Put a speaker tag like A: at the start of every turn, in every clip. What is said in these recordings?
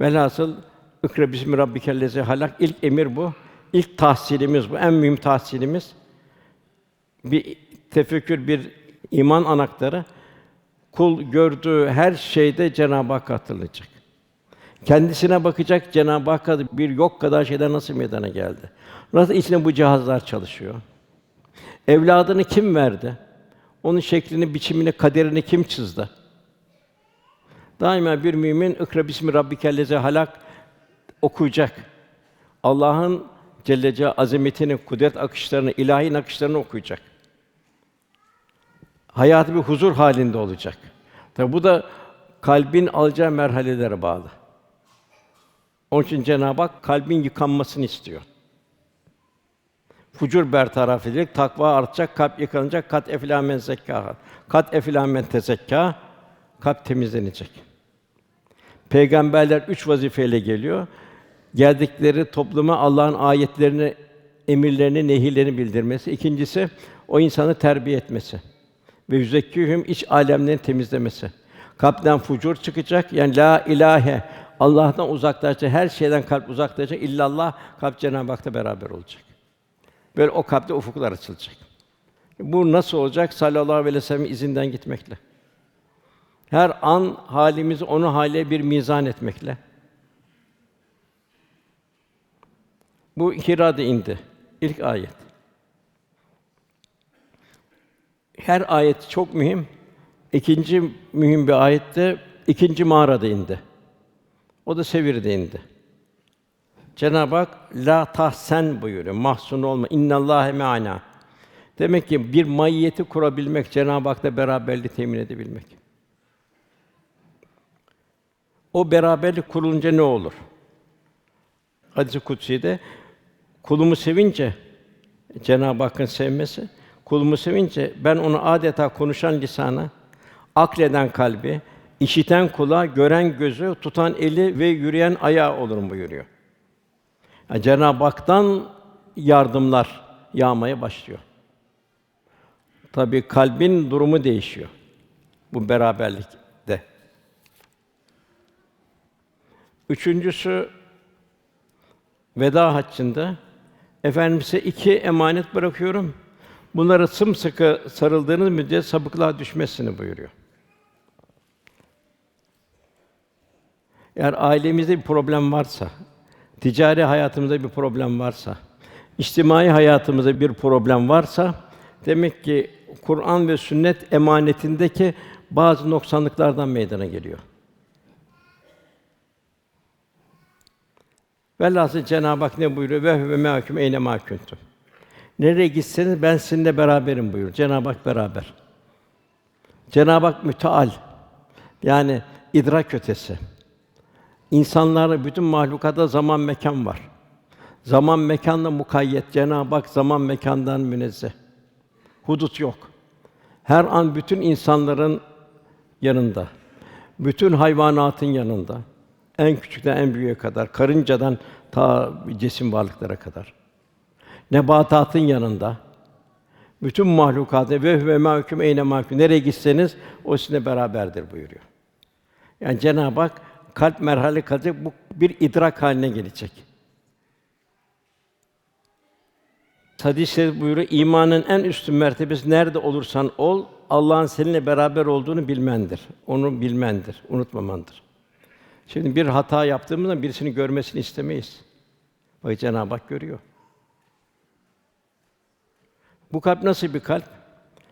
A: Velhasıl ikra bismi rabbikellezi halak ilk emir bu. İlk tahsilimiz bu. En mühim tahsilimiz. Bir tefekkür, bir iman anahtarı. Kul gördüğü her şeyde Cenab-ı Hak hatırlayacak. Kendisine bakacak Cenab-ı Hakk'a bir yok kadar şeyler nasıl meydana geldi? Nasıl içinde bu cihazlar çalışıyor? Evladını kim verdi? Onun şeklini, biçimini, kaderini kim çizdi? Daima bir mümin ikra bismi rabbikellezi halak okuyacak. Allah'ın Celle Celaluhu azametini, kudret akışlarını, ilahi akışlarını okuyacak. Hayatı bir huzur halinde olacak. Tabi bu da kalbin alacağı merhalelere bağlı. Onun için Cenab-ı Hak kalbin yıkanmasını istiyor. Fucur bertaraf edilecek, takva artacak, kalp yıkanacak. Kat eflâ men zekkâhâ. Kat eflâ men tezekkâ. Kalp temizlenecek. Peygamberler üç vazifeyle geliyor. Geldikleri topluma Allah'ın ayetlerini, emirlerini, nehirlerini bildirmesi. İkincisi o insanı terbiye etmesi ve yüzekkihüm iç alemlerini temizlemesi. Kalpten fucur çıkacak. Yani la ilahe Allah'tan uzaklaşacak, her şeyden kalp uzaklaşacak. İllallah kalp Cenab-ı Hak'ta beraber olacak. Böyle o kalpte ufuklar açılacak. Bu nasıl olacak? Sallallahu aleyhi ve sellem izinden gitmekle. Her an halimizi onu hale bir mizan etmekle. Bu Hira'da indi. İlk ayet. Her ayet çok mühim. İkinci mühim bir ayette ikinci mağarada indi. O da Sevir'de indi. Cenab-ı Hak la tahsen buyuruyor. Mahzun olma. İnnallâhe me'ana. Demek ki bir maiyeti kurabilmek, Cenab-ı Hak'la beraberliği temin edebilmek. O beraberlik kurulunca ne olur? Hadis-i kutsi'de kulumu sevince Cenab-ı Hakk'ın sevmesi, kulumu sevince ben onu adeta konuşan lisana, akleden kalbi, işiten kulağı, gören gözü, tutan eli ve yürüyen ayağı olurum buyuruyor. Yani Cenab-ı Hak'tan yardımlar yağmaya başlıyor. Tabii kalbin durumu değişiyor bu beraberlikte. Üçüncüsü veda haccında Efendimiz'e iki emanet bırakıyorum. Bunları sımsıkı sarıldığınız müddetçe sabıklığa düşmezsiniz buyuruyor. Eğer ailemizde bir problem varsa, ticari hayatımızda bir problem varsa, içtimai hayatımızda bir problem varsa demek ki Kur'an ve sünnet emanetindeki bazı noksanlıklardan meydana geliyor. Velhâsıl Cenab-ı Hak ne buyuruyor? Ve ve mâküm eyne mâ kuntum. Nereye gitseniz ben sizinle beraberim buyuruyor. Cenab-ı Hak beraber. Cenab-ı Hak müteal. Yani idrak ötesi. İnsanlarda bütün mahlukata zaman mekan var. Zaman mekanla mukayyet. Cenab-ı Hak zaman mekandan münezzeh. Hudut yok. Her an bütün insanların yanında. Bütün hayvanatın yanında. En küçükten en büyüğe kadar, karıncadan ta cesim varlıklara kadar. Nebatatın yanında. Bütün mahlukatı ve ve mahkum eyne mahkum. Nereye gitseniz o sizinle beraberdir buyuruyor. Yani Cenab-ı Hak kalp merhale kalacak bu bir idrak haline gelecek. Hadis-i buyuruyor, imanın en üstün mertebesi nerede olursan ol, Allah'ın seninle beraber olduğunu bilmendir. Onu bilmendir, unutmamandır. Şimdi bir hata yaptığımızda birisinin görmesini istemeyiz. Bak Cenab-ı Hak görüyor. Bu kalp nasıl bir kalp?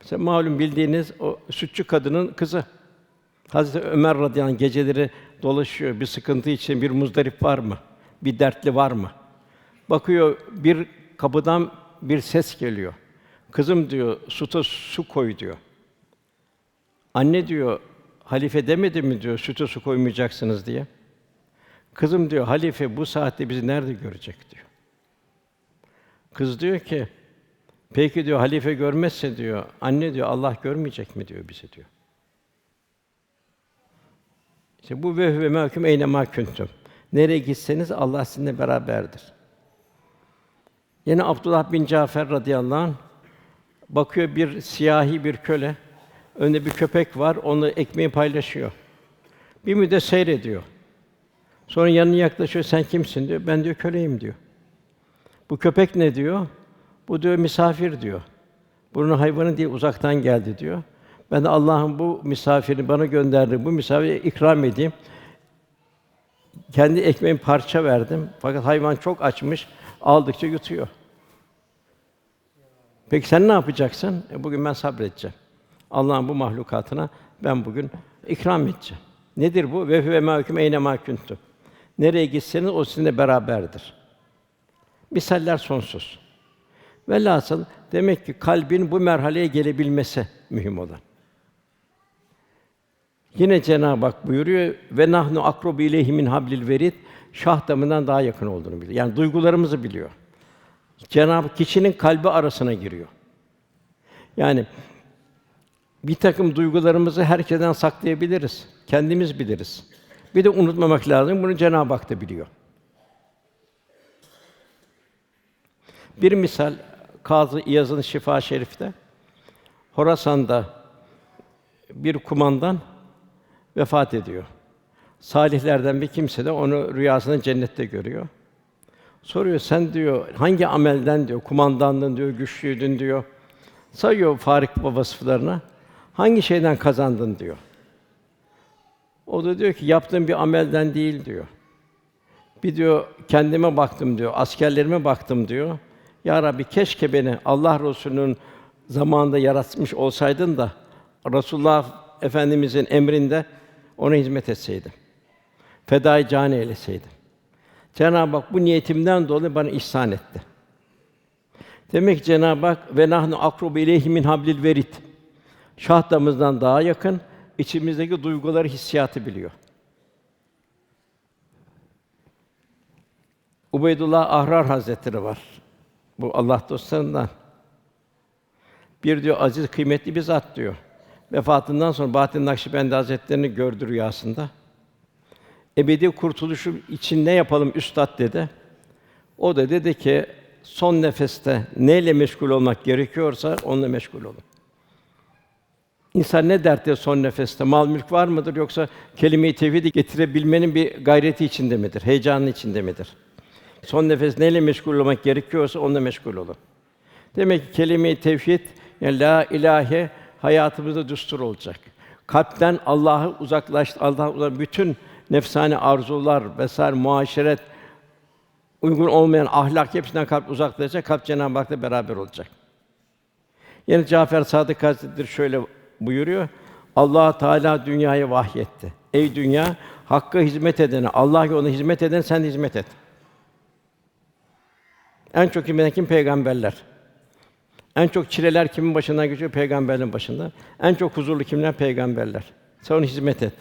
A: Mesela malum bildiğiniz o sütçü kadının kızı. Hazreti Ömer radıyallahu anh geceleri dolaşıyor. Bir sıkıntı için bir muzdarip var mı? Bir dertli var mı? Bakıyor bir kapıdan bir ses geliyor. Kızım diyor, süte su koy diyor. Anne diyor, halife demedi mi diyor, süte su koymayacaksınız diye. Kızım diyor, halife bu saatte bizi nerede görecek diyor. Kız diyor ki, peki diyor, halife görmezse diyor, anne diyor, Allah görmeyecek mi diyor bizi diyor. İşte bu ve ve mahkum eyne mahkuntum. Nereye gitseniz Allah sizinle beraberdir. Yine Abdullah bin Cafer radıyallahu anh bakıyor bir siyahi bir köle. Önünde bir köpek var, onu ekmeği paylaşıyor. Bir müddet seyrediyor. Sonra yanına yaklaşıyor, sen kimsin diyor. Ben diyor köleyim diyor. Bu köpek ne diyor? Bu diyor misafir diyor. Bunun hayvanı değil uzaktan geldi diyor. Ben de Allah'ın bu misafiri bana gönderdi. Bu misafire ikram edeyim. Kendi ekmeğimi parça verdim. Fakat hayvan çok açmış. Aldıkça yutuyor. Peki sen ne yapacaksın? E bugün ben sabredeceğim. Allah'ın bu mahlukatına ben bugün ikram edeceğim. Nedir bu? Ve ve mahkum eyne mahkuntum. Nereye gitseniz o sizinle beraberdir. Misaller sonsuz. Velhasıl demek ki kalbin bu merhaleye gelebilmesi mühim olan. Yine Cenab-ı Hak buyuruyor ve nahnu akrobu ileyhi min hablil verid şah damından daha yakın olduğunu biliyor. Yani duygularımızı biliyor. Cenab-ı kişinin kalbi arasına giriyor. Yani bir takım duygularımızı herkesten saklayabiliriz. Kendimiz biliriz. Bir de unutmamak lazım. Bunu Cenab-ı Hak da biliyor. Bir misal Kazı İyaz'ın Şifa Şerif'te Horasan'da bir kumandan vefat ediyor. Salihlerden bir kimse de onu rüyasında cennette görüyor. Soruyor sen diyor hangi amelden diyor kumandanlığın diyor güçlüydün diyor. Sayıyor Farik Baba vasıflarına. Hangi şeyden kazandın diyor. O da diyor ki yaptığım bir amelden değil diyor. Bir diyor kendime baktım diyor, askerlerime baktım diyor. Ya Rabbi keşke beni Allah Resulü'nün zamanında yaratmış olsaydın da Resulullah Efendimizin emrinde ona hizmet etseydim. Fedai can eyleseydim. Cenab-ı Hak bu niyetimden dolayı bana ihsan etti. Demek ki Cenab-ı Hak ve nahnu akrubu ileyhi min hablil verid. Şah damızdan daha yakın, içimizdeki duyguları, hissiyatı biliyor. Ubeydullah Ahrar Hazretleri var. Bu Allah dostlarından. Bir diyor aziz kıymetli bir zat diyor. Vefatından sonra Bahattin Nakşibendi Hazretlerini gördü rüyasında. Ebedi kurtuluşu için ne yapalım üstad dedi. O da dedi ki son nefeste neyle meşgul olmak gerekiyorsa onunla meşgul olun. İnsan ne dertte son nefeste? Mal mülk var mıdır yoksa kelime-i tevhidi getirebilmenin bir gayreti içinde midir? Heyecanın içinde midir? Son nefes neyle meşgul olmak gerekiyorsa onunla meşgul olun. Demek ki kelime-i tevhid yani la ilahe hayatımızda düstur olacak. Kalpten Allah'ı uzaklaştı, Allah'tan uzak bütün nefsani arzular vesaire muaşeret uygun olmayan ahlak hepsinden kalp uzaklaşacak. Kalp Cenab-ı Hak'la beraber olacak. Yine Cafer Sadık Hazretleri şöyle buyuruyor. Allah Teala dünyaya vahyetti. Ey dünya, hakka hizmet edene, Allah yoluna hizmet eden sen de hizmet et. En çok hizmet kim? Peygamberler. En çok çileler kimin başından geçiyor? Peygamberlerin başında. En çok huzurlu kimler? Peygamberler. Sen ona hizmet et.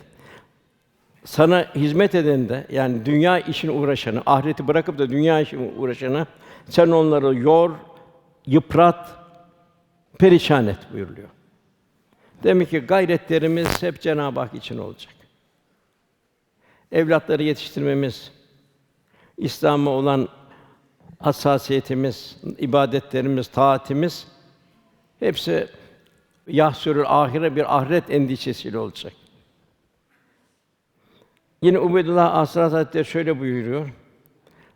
A: Sana hizmet eden de yani dünya işine uğraşanı, ahireti bırakıp da dünya işine uğraşanı sen onları yor, yıprat, perişan et buyuruluyor. Demek ki gayretlerimiz hep Cenab-ı Hak için olacak. Evlatları yetiştirmemiz, İslam'a olan hassasiyetimiz, ibadetlerimiz, taatimiz hepsi yahsürül ahire bir ahiret endişesiyle olacak. Yine Ubeydullah Asrar Hazretleri şöyle buyuruyor.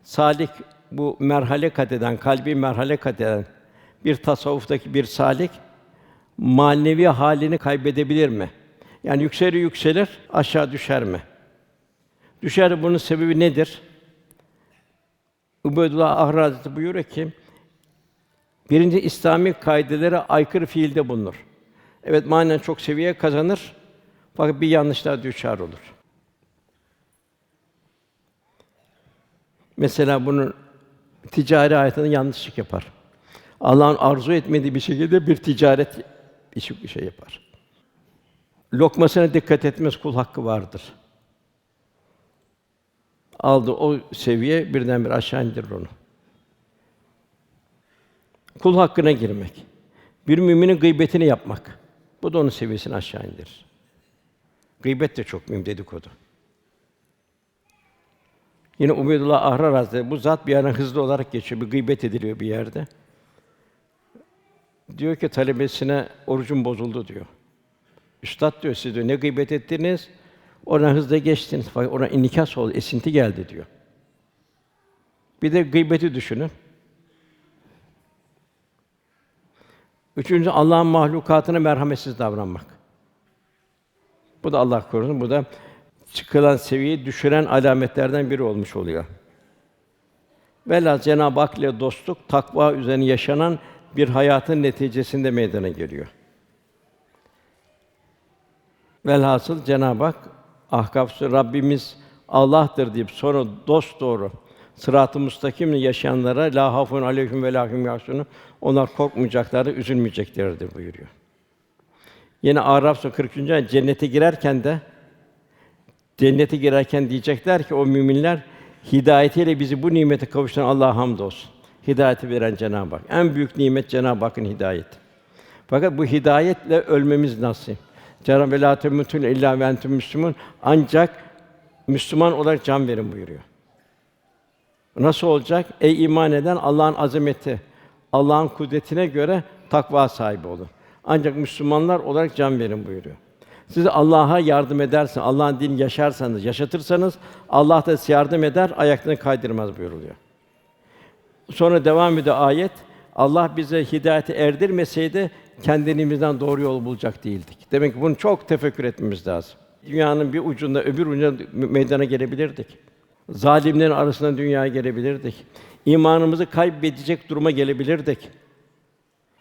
A: Salik bu merhale kat eden, kalbi merhale kat eden bir tasavvuftaki bir salik manevi halini kaybedebilir mi? Yani yükselir yükselir, aşağı düşer mi? Düşer bunun sebebi nedir? Ubeydullah Ahrar Hazretleri buyuruyor ki birinci İslami kaidelere aykırı fiilde bulunur. Evet manen çok seviye kazanır fakat bir yanlışlar düşer olur. Mesela bunun ticari hayatında yanlışlık yapar. Allah'ın arzu etmediği bir şekilde bir ticaret işi şey yapar. Lokmasına dikkat etmez kul hakkı vardır. Aldı o seviye birden bir aşağı indirir onu. Kul hakkına girmek. Bir müminin gıybetini yapmak. Bu da onun seviyesini aşağı indirir. Gıybet de çok mühim dedikodu. Yine Ubeydullah Ahrar Hazretleri bu zat bir ara hızlı olarak geçiyor. Bir gıybet ediliyor bir yerde. Diyor ki talebesine orucum bozuldu diyor. Üstad diyor siz diyor ne gıybet ettiniz? Oradan hızla geçtiniz fakat ona inikas oldu, esinti geldi diyor. Bir de gıybeti düşünün. Üçüncü Allah'ın mahlukatına merhametsiz davranmak. Bu da Allah korusun. Bu da çıkılan seviyeyi düşüren alametlerden biri olmuş oluyor. Velhâsıl Cenab-ı Hak ile dostluk takva üzerine yaşanan bir hayatın neticesinde meydana geliyor. Velhasıl Cenab-ı Hak Ahkaf Rabbimiz Allah'tır deyip sonra dost doğru sırat-ı müstakimle yaşayanlara la hafun aleyhim ve la hum yahzunun onlar korkmayacaklar, üzülmeyeceklerdir buyuruyor. Yine Araf Suresi 40. ayet cennete girerken de cennete girerken diyecekler ki o müminler hidayetiyle bizi bu nimete kavuşturan Allah'a hamdolsun. Hidayeti veren Cenab-ı Hak. En büyük nimet Cenab-ı Hakk'ın hidayeti. Fakat bu hidayetle ölmemiz nasip. Cenab-ı Hak "Lâ temutun illa ve müslümun ancak Müslüman olarak can verin buyuruyor. Nasıl olacak? Ey iman eden Allah'ın azameti, Allah'ın kudretine göre takva sahibi olun. Ancak Müslümanlar olarak can verin buyuruyor. Siz Allah'a yardım ederseniz, Allah'ın dinini yaşarsanız, yaşatırsanız Allah da size yardım eder, ayaklarını kaydırmaz buyuruluyor. Sonra devam ediyor ayet. Allah bize hidayeti erdirmeseydi kendimizden doğru yol bulacak değildik. Demek ki bunu çok tefekkür etmemiz lazım. Dünyanın bir ucunda öbür ucuna meydana gelebilirdik. Zalimlerin arasında dünyaya gelebilirdik. İmanımızı kaybedecek duruma gelebilirdik.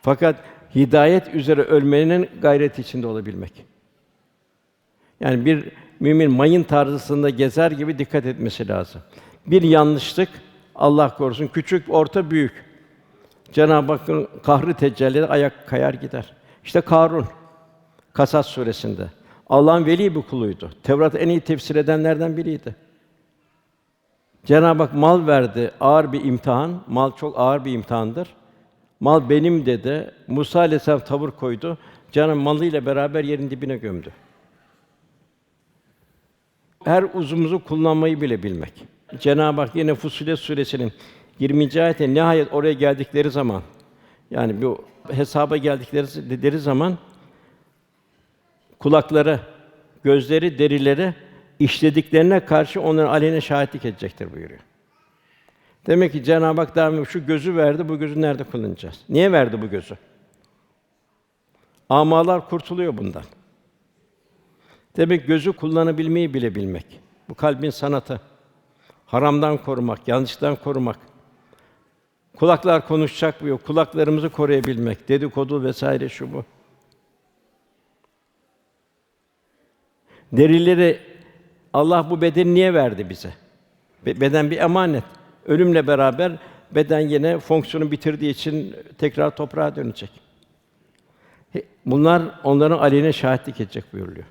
A: Fakat hidayet üzere ölmenin gayreti içinde olabilmek. Yani bir mümin mayın tarzısında gezer gibi dikkat etmesi lazım. Bir yanlışlık Allah korusun küçük, orta, büyük. Cenab-ı Hakk'ın kahri tecelli ayak kayar gider. İşte Karun Kasas suresinde Allah'ın veli bir kuluydu. Tevrat'ı en iyi tefsir edenlerden biriydi. Cenab-ı Hak mal verdi, ağır bir imtihan. Mal çok ağır bir imtihandır. Mal benim dedi. Musa aleyhisselam tavır koydu. Hak malıyla beraber yerin dibine gömdü. Her uzumuzu kullanmayı bile bilmek. Cenab-ı Hak yine Fussilet suresinin 20. ayette nihayet oraya geldikleri zaman yani bu hesaba geldikleri dedikleri zaman kulakları, gözleri, derileri işlediklerine karşı onların aleyhine şahitlik edecektir buyuruyor. Demek ki Cenab-ı Hak daima şu gözü verdi, bu gözü nerede kullanacağız? Niye verdi bu gözü? Amalar kurtuluyor bundan. Demek gözü kullanabilmeyi bile bilmek. Bu kalbin sanatı. Haramdan korumak, yanlıştan korumak. Kulaklar konuşacak yok. Kulaklarımızı koruyabilmek. Dedikodu vesaire şu bu. Derileri Allah bu bedeni niye verdi bize? Be- Beden bir emanet. Ölümle beraber beden yine fonksiyonu bitirdiği için tekrar toprağa dönecek. Bunlar onların aleyhine şahitlik edecek buyuruluyor.